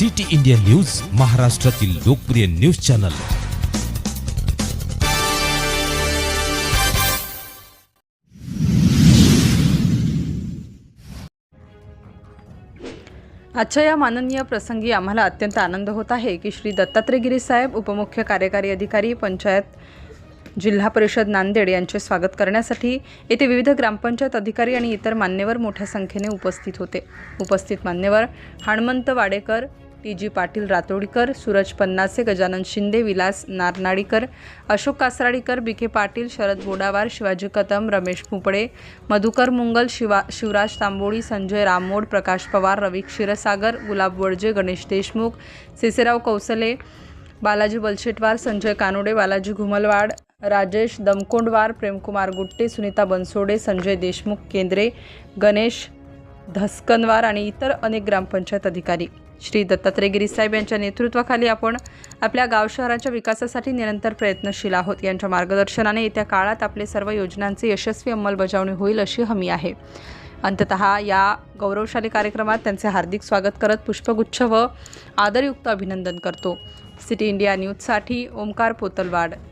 City India news महाराष्ट्रातील लोकप्रिय news channel. आजच्या या माननीय प्रसंगी आम्हाला अत्यंत आनंद होत आहे की श्री दत्तात्रयगिरी साहेब उपमुख्य कार्यकारी अधिकारी पंचायत जिल्हा परिषद नांदेड यांचे स्वागत करण्यासाठी येथे विविध ग्रामपंचायत अधिकारी आणि इतर मान्यवर मोठ्या संख्येने उपस्थित होते. उपस्थित मान्यवर Hanmant Wadekar T G Patil Ratodikar Suraj Pannase Gajanan Shinde Vilas Narnadikar Ashok Kasradikar B K Patil Sharad Bodawar Shivaji Kadam Ramesh Mupade Madhukar Mungal Shiva Shivraj Tamboli Sanjay Ramod Prakash Pawar Ravi Kshirsagar Gulab Wadje Ganesh Deshmukh Siserao Kausle Balaji Balshetwar Sanjay Kanode Balaji Ghumalwad Rajesh Damkondwar Premkumar Gutte Sunita Bansode Sanjay Deshmukh Kendre Ganesh Dhaskanwar आणि इतर अनेक ग्रामपंचायत अधिकारी. श्री दत्तात्रय गिरीसाहेब यांच्या नेतृत्वाखाली आपण आपल्या गाव शहराच्या विकासासाठी निरंतर प्रयत्नशील आहोत. यांच्या मार्गदर्शनाने येत्या काळात आपले सर्व योजनांची यशस्वी अंमलबजावणी होईल अशी हमी आहे. अंततः या गौरवशाली कार्यक्रमात त्यांचे हार्दिक स्वागत करत पुष्पगुच्छ व आदरयुक्त अभिनंदन करतो. सिटी इंडिया न्यूजसाठी ओमकार पोतलवाड.